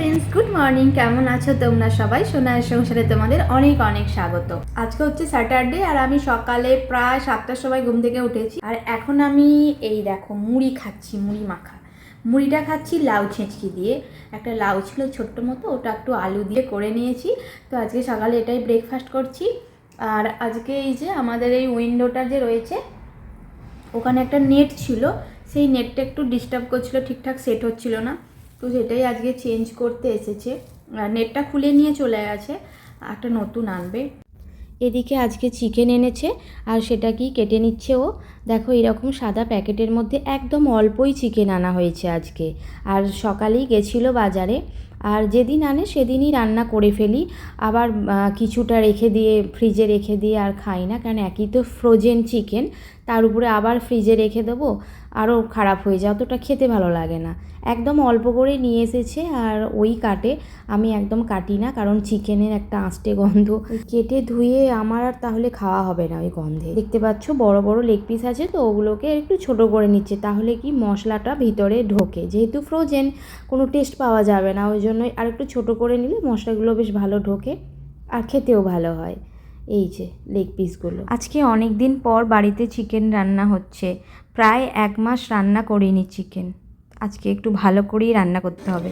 Friends good morning কেমন আছো তোমরা সবাই? সোনার সংসারে তোমাদের অনেক অনেক স্বাগত। আজকে হচ্ছে স্যাটারডে আর আমি সকালে প্রায় সাতটার সময় ঘুম থেকে উঠেছি। আর এখন আমি এই দেখো, মুড়ি খাচ্ছি, মুড়ি মাখা। মুড়িটা খাচ্ছি লাউ ছেঁচকি দিয়ে। একটা লাউ ছিল ছোট্ট মতো, ওটা একটু আলু দিয়ে করে নিয়েছি। তো আজকে সকালে এটাই ব্রেকফাস্ট করছি। আর আজকে এই যে আমাদের এই উইন্ডোটা যে রয়েছে, ওখানে একটা নেট ছিল। সেই নেটটা একটু ডিস্টার্ব করছিল, ঠিকঠাক সেট হচ্ছিল না। তো সেটাই আজকে চেঞ্জ করতে এসেছে। নেটটা খুলে নিয়ে চলে গেছে, একটা নতুন আনবে। এদিকে আজকে চিকেন এনেছে, আর সেটা কি কেটে নিচ্ছে ও? দেখো, এরকম সাদা প্যাকেটের মধ্যে একদম অল্পই চিকেন আনা হয়েছে আজকে। আর সকালেই গেছিল বাজারে, আর যেদিন আনে সেদিনই রান্না করে ফেলি। আবার কিছুটা রেখে দিয়ে ফ্রিজে রেখে দিয়ে আর খাই না, কারণ একই তো ফ্রোজেন চিকেন তার উপরে আবার ফ্রিজে রেখে দেবো, আরও খারাপ হয়ে যায়, অতটা খেতে ভালো লাগে না। একদম অল্প করে নিয়ে এসেছে, আর ওই কাটে, আমি একদম কাটি না, কারণ চিকেনের একটা আঁচটে গন্ধ। কেটে ধুয়ে আমার আর তাহলে খাওয়া হবে না ওই গন্ধে। দেখতে পাচ্ছ, বড় বড় লেগ পিস আছে, তো ওগুলোকে একটু ছোট করে নিচ্ছে, তাহলে কি মশলাটা ভিতরে ঢোকে। যেহেতু ফ্রোজেন কোনো টেস্ট পাওয়া যাবে না, ওই জন্যই আর একটু ছোটো করে নিলে মশলাগুলো বেশ ভালো ঢোকে, আর খেতেও ভালো হয়। এই যে লেগ পিসগুলো আজকে অনেক দিন পর বাড়িতে চিকেন রান্না হচ্ছে। প্রায় এক মাস রান্না করিনি চিকেন আজকে একটু ভালো করেই রান্না করতে হবে।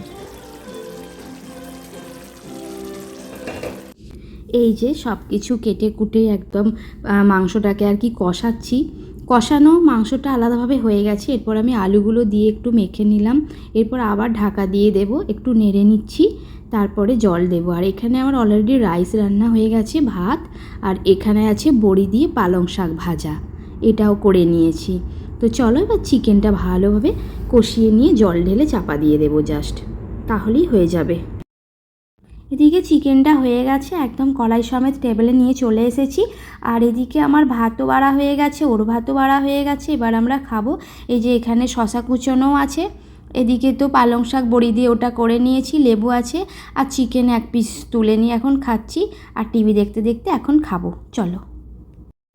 এই যে সব কিছু কেটে কুটে একদম মাংসটাকে আর কি কষাচ্ছি। কষানো মাংসটা আলাদাভাবে হয়ে গেছে। এরপর আমি আলুগুলো দিয়ে একটু মেখে নিলাম। এরপর আবার ঢাকা দিয়ে দেব। একটু নেড়ে নিচ্ছি। তারপরে জল দেবো। আর এখানে আমার অলরেডি রাইস রান্না হয়ে গেছে, ভাত, আর এখানে আছে বড়ি দিয়ে পালং শাক ভাজা। এটাও করে নিয়েছি। তো চলো এবার চিকেনটা ভালোভাবে কষিয়ে নিয়ে জল ঢেলে চাপা দিয়ে দেবো জাস্ট তাহলেই হয়ে যাবে। এদিকে চিকেনটা হয়ে গেছে, একদম কড়াই সমেত টেবিলে নিয়ে চলে এসেছি। আর এদিকে আমার ভাতও বাড়া হয়ে গেছে, ওর ভাতও বাড়া হয়ে গেছে। এবার আমরা খাব, এই যে এখানে শশা কুচোনোও আছে। এদিকে তো পালং শাক বড়ি দিয়ে ওটা করে নিয়েছি, লেবু আছে আর চিকেন এক পিস তুলে নিয়ে এখন খাচ্ছি আর টিভি দেখতে দেখতে এখন খাব। চলো।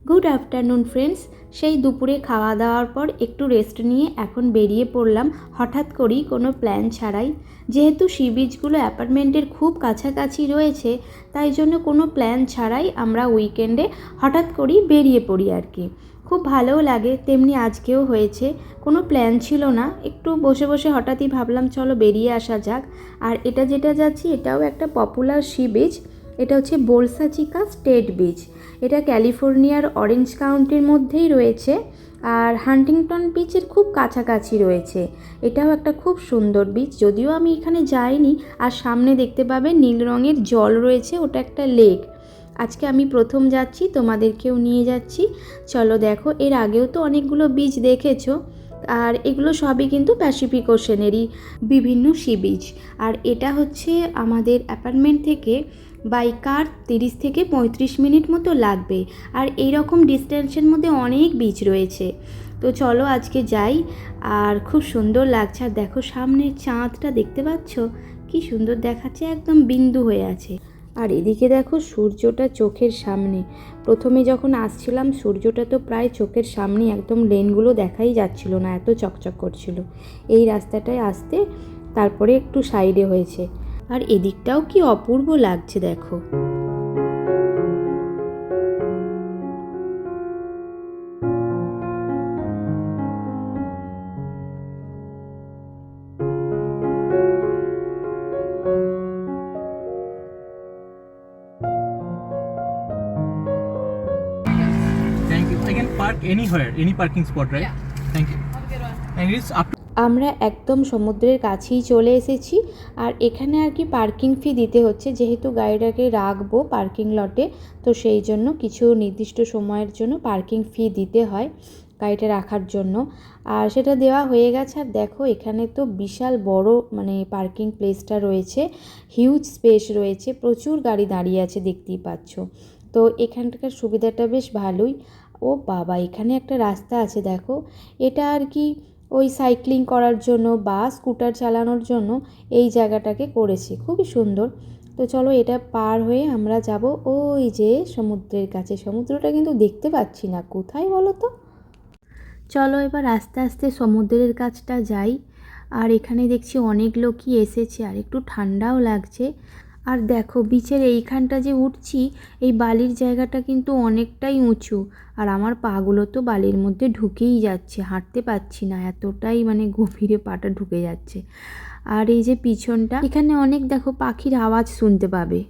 গুড আফটারনুন ফ্রেন্ডস সেই দুপুরে খাওয়া দাওয়ার পর একটু রেস্ট নিয়ে এখন বেরিয়ে পড়লাম, হঠাৎ করেই কোনো প্ল্যান ছাড়াই। যেহেতু সি বিচগুলো অ্যাপার্টমেন্টের খুব কাছাকাছি রয়েছে, তাই জন্য কোনো প্ল্যান ছাড়াই আমরা উইকেন্ডে হঠাৎ করেই বেরিয়ে পড়ি আর কি। খুব ভালোও লাগে, তেমনি আজকেও হয়েছে। কোনো প্ল্যান ছিল না। একটু বসে বসে হঠাৎই ভাবলাম, চলো বেরিয়ে আসা যাক। আর এটা যেটা যাচ্ছি, এটাও একটা পপুলার সি বিচ এটা হচ্ছে বোলসা চিকা স্টেট বিচ এটা ক্যালিফোর্নিয়ার অরেঞ্জ কাউন্টির মধ্যেই রয়েছে। আর হান্টিংটন বিচের খুব কাছাকাছি রয়েছে। এটাও একটা খুব সুন্দর বিচ যদিও আমি এখানে যাইনি, আর সামনে দেখতে পাবে নীল রঙের জল রয়েছে, ওটা একটা লেক আজকে আমি প্রথম যাচ্ছি, তোমাদেরকেও নিয়ে যাচ্ছি। চলো দেখো, এর আগেও তো অনেকগুলো বিচ দেখেছ। আর এগুলো সবই কিন্তু প্যাসিফিক ওশেনেরই বিভিন্ন সি বিচ আর এটা হচ্ছে আমাদের অ্যাপার্টমেন্ট থেকে বাই কার তিরিশ থেকে পঁয়ত্রিশ মিনিট মতো লাগবে। আর এই রকম ডিস্টেন্সের মধ্যে অনেক বিচ রয়েছে। তো চলো আজকে যাই। আর খুব সুন্দর লাগছে। আর দেখো সামনে চাঁদটা দেখতে পাচ্ছ? কি সুন্দর দেখাচ্ছে, একদম বিন্দু হয়ে আছে। আর এদিকে দেখো সূর্যটা চোখের সামনে। প্রথমে যখন আসছিলাম, সূর্যটা তো প্রায় চোখের সামনে একদম লেনগুলো দেখাই যাচ্ছিল না, এত চকচক করছিল। এই রাস্তাটায় আসতে তারপরে একটু সাইডে হয়েছে। আর এদিকটাও কি অপূর্ব লাগছে দেখো। Can park anywhere, any parking spot, right? Yeah. Thank you. And it's up to আমরা একদম সমুদ্রের কাছেই চলে এসেছি আর এখানে আর কি পার্কিং ফি দিতে হচ্ছে যেহেতু গাড়িটাকে রাখব পার্কিং লটে তো সেই জন্য কিছু নির্দিষ্ট সময়ের জন্য পার্কিং ফি দিতে হয় গাড়িটা রাখার জন্য আর সেটা দেওয়া হয়ে গেছে আর দেখো এখানে তো বিশাল বড় মানে পার্কিং প্লেসটা রয়েছে হিউজ স্পেস রয়েছে প্রচুর গাড়ি দাঁড়িয়ে আছে দেখতেই পাচ্ছ তো এখানকার সুবিধাটা বেশ ভালোই ও বাবা, এখানে একটা রাস্তা আছে, দেখো। এটা আর কি ওই সাইক্লিং করার জন্য বা স্কুটার চালানোর জন্য এই জায়গাটাকে করেছে, খুবই সুন্দর। তো চলো এটা পার হয়ে আমরা যাব ওই যে সমুদ্রের কাছে। সমুদ্রটা কিন্তু দেখতে পাচ্ছি না, কোথায় বলো তো? চলো এবার আস্তে আস্তে সমুদ্রের কাছটা যাই। আর এখানে দেখছি অনেক লোকই এসেছে, আর একটু ঠান্ডাও লাগছে। আর দেখো, বিচের এইখানটা যে উঠছি, এই বালির জায়গাটা কিন্তু অনেকটাই উঁচু। আর আমার পাগুলো তো বালির মধ্যে ঢুকেই যাচ্ছে, হাঁটতে পারছি না, এতটাই মানে গভীরে পাটা ঢুকে যাচ্ছে। আর এই যে পিছনটা, এখানে অনেক দেখো পাখির আওয়াজ শুনতে পাবে।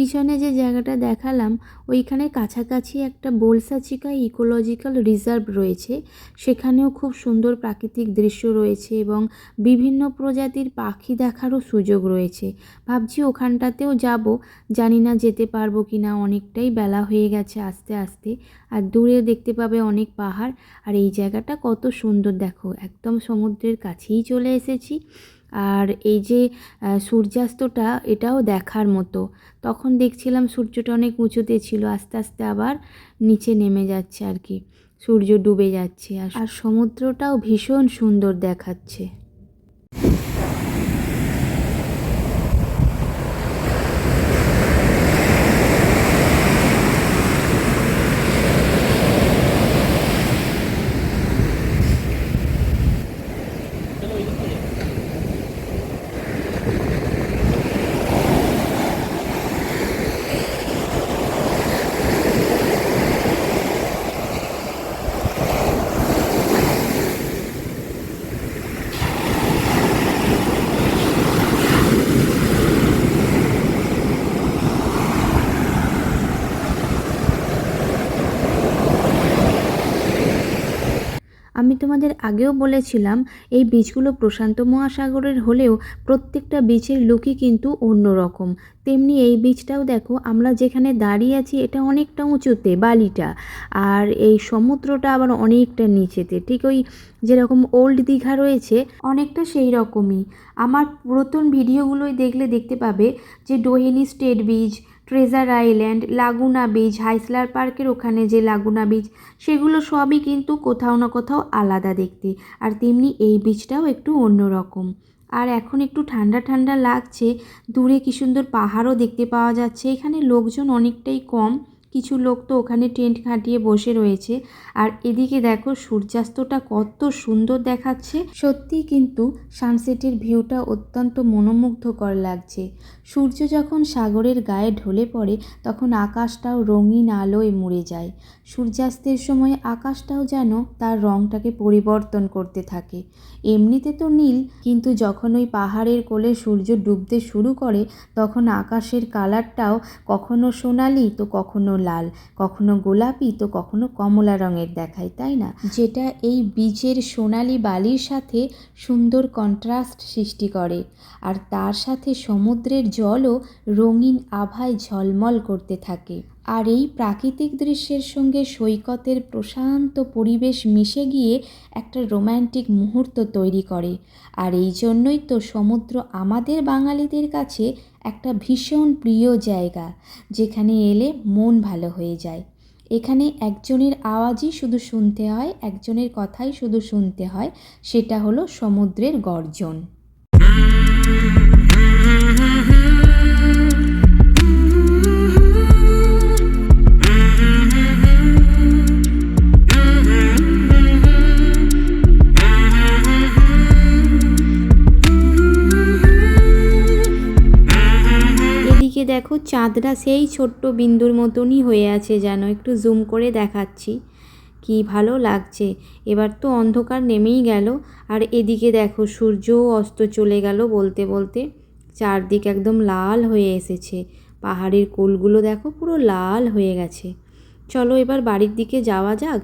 পিছনে যে জায়গাটা দেখালাম, ওইখানে কাছাকাছি একটা বোলসাচিকা ইকোলজিক্যাল রিজার্ভ রয়েছে। সেখানেও খুব সুন্দর প্রাকৃতিক দৃশ্য রয়েছে এবং বিভিন্ন প্রজাতির পাখি দেখারও সুযোগ রয়েছে। ভাবছি ওখানটাতেও যাব। জানি না যেতে পারব কি না অনেকটাই বেলা হয়ে গেছে আস্তে আস্তে। আর দূরে দেখতে পাবে অনেক পাহাড়। আর এই জায়গাটা কত সুন্দর, দেখো, একদম সমুদ্রের কাছেই চলে এসেছি। আর এই যে সূর্যাস্তটা এটাও দেখার মতো। তখন দেখছিলাম সূর্যটা অনেক উঁচুতে ছিল আস্তে আস্তে আবার নিচে নেমে যাচ্ছে আর কি। সূর্য ডুবে যাচ্ছে আর আর সমুদ্রটাও ভীষণ সুন্দর দেখাচ্ছে। আমি তোমাদের আগেও বলেছিলাম, এই বীজগুলো প্রশান্ত মহাসাগরের হলেও প্রত্যেকটা বীচের লুকই কিন্তু অন্যরকম। তেমনি এই বীজটাও দেখো, আমরা যেখানে দাঁড়িয়ে আছি এটা অনেকটা উঁচুতে, বালিটা। আর এই সমুদ্রটা আবার অনেকটা নিচেতে। ঠিক ওই যেরকম ওল্ড দীঘা রয়েছে, অনেকটা সেই রকমই। আমার পুরাতন ভিডিওগুলোই দেখলে দেখতে পাবে যে Doheny State Beach Treasure Island Laguna Beach Heisler পার্কের ওখানে যে লাগুনা বীচ সেগুলো সবই কিন্তু কোথাও না কোথাও আলাদা দেখতে। আর তেমনি এই বীচটাও একটু অন্যরকম আর এখন একটু ঠান্ডা ঠান্ডা লাগছে, দূরে কি সুন্দর পাহাড়ও দেখতে পাওয়া যাচ্ছে, এখানে লোকজন অনেকটাই কম। কিছু লোক তো ওখানে টেন্ট খাটিয়ে বসে রয়েছে। আর এদিকে দেখো সূর্যাস্তটা কত সুন্দর দেখাচ্ছে। সত্যি কিন্তু সানসেটের ভিউটা অত্যন্ত মনোমুগ্ধকর লাগছে। সূর্য যখন সাগরের গায়ে ঢলে পড়ে, তখন আকাশটাও রঙিন আলোয় মুড়ে যায়। সূর্যাস্তের সময় আকাশটাও যেন তার রঙটাকে পরিবর্তন করতে থাকে। এমনিতে তো নীল, কিন্তু যখন ওই পাহাড়ের কোলে সূর্য ডুবতে শুরু করে, তখন আকাশের কালারটাও কখনো সোনালি তো কখনো লাল, কখনো গোলাপি, তো কখনো কমলা রঙের দেখায়, তাই না? যেটা এই বীজের সোনালি বালির সাথে সুন্দর কন্ট্রাস্ট সৃষ্টি করে, আর তার সাথে সমুদ্রের জলও রঙিন আভায় ঝলমল করতে থাকে। আর এই প্রাকৃতিক দৃশ্যের সঙ্গে সৈকতের প্রশান্ত পরিবেশ মিশে গিয়ে একটা রোম্যান্টিক মুহূর্ত তৈরি করে। আর এই জন্যই তো সমুদ্র আমাদের বাঙালিদের কাছে একটা ভীষণ প্রিয় জায়গা, যেখানে এলে মন ভালো হয়ে যায়। এখানে একজনের আওয়াজই শুধু শুনতে হয়, একজনের কথাই শুধু শুনতে হয়, সেটা হলো সমুদ্রের গর্জন। দেখো, চাঁদটা সেই ছোট্ট বিন্দুর মতনই হয়ে আছে যেন। একটু জুম করে দেখাচ্ছি। কি ভালো লাগছে। এবার তো অন্ধকার নেমেই গেল। আর এদিকে দেখো, সূর্যও অস্ত চলে গেল বলতে বলতে। চারদিক একদম লাল হয়ে এসেছে। পাহাড়ের কোলগুলো দেখো পুরো লাল হয়ে গেছে। চলো এবার বাড়ির দিকে যাওয়া যাক।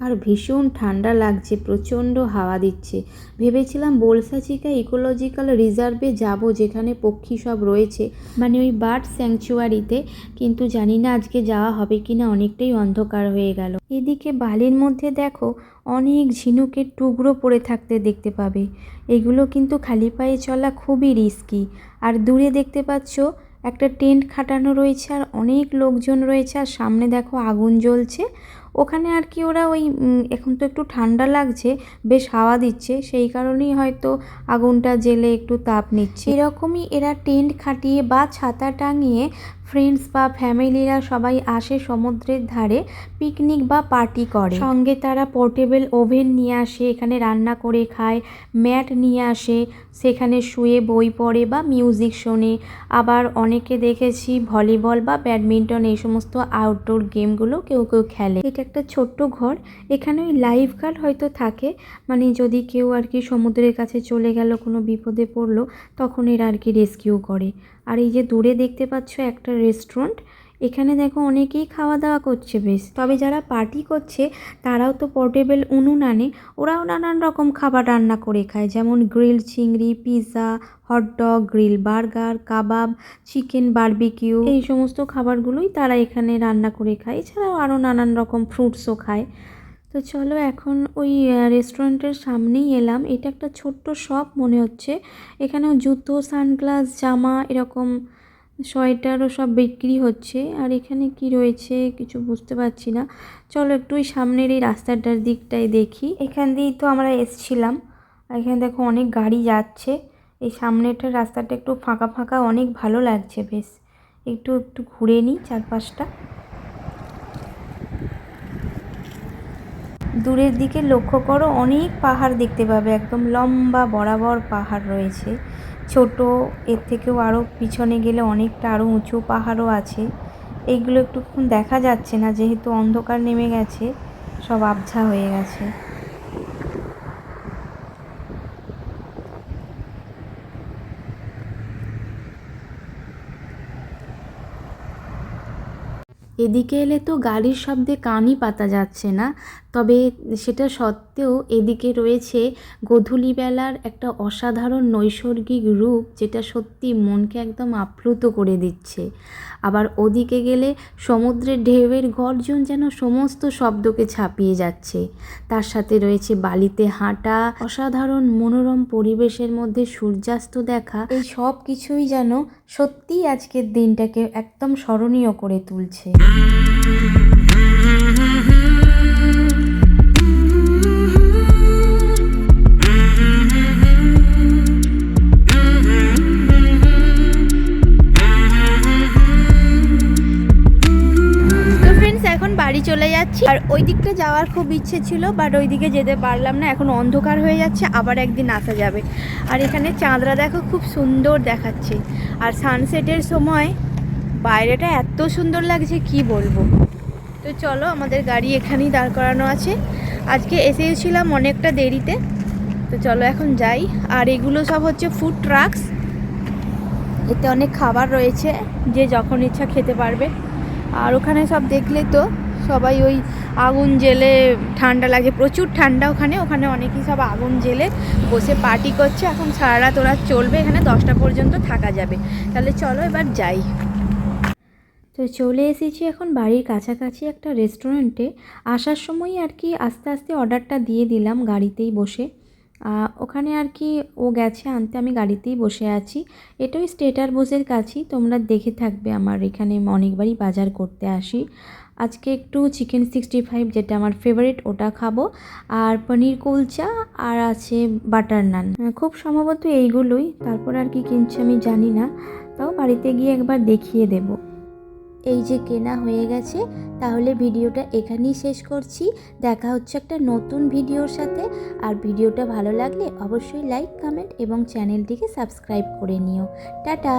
আর ভীষণ ঠান্ডা লাগছে, প্রচণ্ড হাওয়া দিচ্ছে। ভেবেছিলাম বোলসাচিকা ইকোলজিক্যাল রিজার্ভে যাব, যেখানে পক্ষী সব রয়েছে। মানে ওই বার্ড স্যাংচুয়ারিতে, কিন্তু জানি না আজকে যাওয়া হবে কি না অনেকটাই অন্ধকার হয়ে গেল। এদিকে বালির মধ্যে দেখো, অনেক ঝিনুকের টুকরো পড়ে থাকতে দেখতে পাবে। এগুলো কিন্তু খালি পায়ে চলা খুবই রিস্কি আর দূরে দেখতে পাচ্ছ, একটা টেন্ট খাটানো রয়েছে আর অনেক লোকজন রয়েছে। আর সামনে দেখো আগুন জ্বলছে। ওখানে আর কি ওরা ওই এখন তো একটু ঠান্ডা লাগছে, বেশ হাওয়া দিচ্ছে, সেই কারণেই হয়তো আগুনটা জেলে একটু তাপ নিচ্ছে। এরকমই এরা টেন্ট খাটিয়ে বা ছাতা টাঙিয়ে ফ্রেন্ডস বা ফ্যামিলিরা সবাই আসে সমুদ্রের ধারে, পিকনিক বা পার্টি করে। সঙ্গে তারা পোর্টেবল ওভেন নিয়ে আসে, এখানে রান্না করে খায়, ম্যাট নিয়ে আসে, সেখানে শুয়ে বই পড়ে বা মিউজিক শোনে। আবার অনেকে দেখেছি ভলিবল বা ব্যাডমিন্টন, এই সমস্ত আউটডোর গেমগুলো কেউ কেউ খেলে। এটা একটা ছোট্ট ঘর এখানে ওই লাইফ গার্ড হয়তো থাকে মানে যদি কেউ আর কি সমুদ্রের কাছে চলে গেল, কোনো বিপদে পড়ল, তখন এরা আর কি রেস্কিউ করে। আর এই যে দূরে দেখতে পাচ্ছ, একটা রেস্টুরেন্ট এখানে দেখো অনেকেই খাওয়া দাওয়া করছে বেশ। তবে যারা পার্টি করছে, তারাও তো পোর্টেবল উনুন আনে। ওরাও নানান রকম খাবার রান্না করে খায়, যেমন গ্রিল চিংড়ি pizza hot dog grill burger kebab chicken barbecue এই সমস্ত খাবারগুলোই তারা এখানে রান্না করে খায়। এছাড়াও আরও নানান রকম ফ্রুটসও খায়। তো চলো এখন ওই রেস্টুরেন্টের সামনেই এলাম। এটা একটা ছোট্ট শপ মনে হচ্ছে। এখানেও জুতো সানগ্লাস জামা এরকম সোয়েটারও সব বিক্রি হচ্ছে। আর এখানে কি রয়েছে কিছু বুঝতে পারছি না। চলো একটু ওই সামনের এই রাস্তাটার দিকটাই দেখি। এখান দিয়েই তো আমরা এসছিলাম। আর এখানে দেখো অনেক গাড়ি যাচ্ছে। এই সামনেটার রাস্তাটা একটু ফাঁকা ফাঁকা, অনেক ভালো লাগছে বেশ। একটু একটু ঘুরে নিই চারপাশটা। দূরের দিকে লক্ষ্য করো, অনেক পাহাড় দেখতে পাবে। একদম লম্বা বরাবর পাহাড় রয়েছে। ছোট, এর থেকেও আরও পিছনে গেলে অনেকটা আরও উঁচু পাহাড়ও আছে। এইগুলো একটুক্ষণ দেখা যাচ্ছে না, যেহেতু অন্ধকার নেমে গেছে, সব আবছা হয়ে গেছে। এদিকে এলে তো গাড়ির শব্দে কানই পাতা যাচ্ছে না। তবে সেটা সত্ত্বেও এদিকে রয়েছে গোধূলিবেলার একটা অসাধারণ নৈসর্গিক রূপ যেটা সত্যি মনকে একদম আপ্লুত করে দিচ্ছে। আবার ওদিকে গেলে সমুদ্রের ঢেউয়ের গর্জন যেন সমস্ত শব্দকে ছাপিয়ে যাচ্ছে। তার সাথে রয়েছে বালিতে হাঁটা, অসাধারণ মনোরম পরিবেশের মধ্যে সূর্যাস্ত দেখা, এই সব কিছুই যেন সত্যিই আজকের দিনটাকে একদম স্মরণীয় করে তুলছে। আর ওই দিকটা যাওয়ার খুব ইচ্ছে ছিল বাট ওই দিকে যেতে পারলাম না। এখন অন্ধকার হয়ে যাচ্ছে, আবার একদিন আসা যাবে। আর এখানে চাঁদরা দেখো, খুব সুন্দর দেখাচ্ছে। আর সানসেটের সময় বাইরেটা এত সুন্দর লাগছে, কি বলব? তো চলো, আমাদের গাড়ি এখানেই দাঁড় করানো আছে। আজকে এসেছিলাম অনেকটা দেরিতে। তো চলো, এখন যাই। আর এগুলো সব হচ্ছে ফুড ট্রাকস এতে অনেক খাবার রয়েছে, যে যখন ইচ্ছা খেতে পারবে। আর ওখানে সব দেখলে তো সবাই ওই আগুন জেলে ঠান্ডা লাগে, প্রচুর ঠান্ডা ওখানে ওখানে অনেকেই সব আগুন জেলে বসে পার্টি করছে। এখন সারা রাত ওরা চলবে, এখানে দশটা পর্যন্ত থাকা যাবে। তাহলে চলো এবার যাই। তো চলে এসেছি এখন বাড়ির কাছাকাছি একটা রেস্টুরেন্টে আসার সময় আর কি আস্তে আস্তে অর্ডারটা দিয়ে দিলাম গাড়িতেই বসে। ওখানে আর কি ও গেছে আনতে, আমি গাড়িতেই বসে আছি। এটাই স্টেটার বোসের কাছেই তোমরা দেখে থাকবে আমার, এখানে অনেকবারই বাজার করতে আসি। আজকে একটু চিকেন সিক্সটি ফাইভ যেটা আমার ফেভারিট ওটা খাব। আর পনির কুলচা, আর আছে বাটার নান। খুব সম্ভবত এইগুলোই, তারপর আর কি কিনছে আমি জানি না। তাও বাড়িতে গিয়ে একবার দেখিয়ে দেবো। এই যে কেনা হয়ে গেছে, তাহলে ভিডিওটা এখানেই শেষ করছি। দেখা হচ্ছে একটা নতুন ভিডিওর সাথে। আর ভিডিওটা ভালো লাগলে অবশ্যই লাইক কমেন্ট এবং চ্যানেলটিকে সাবস্ক্রাইব করে নিও। টাটা!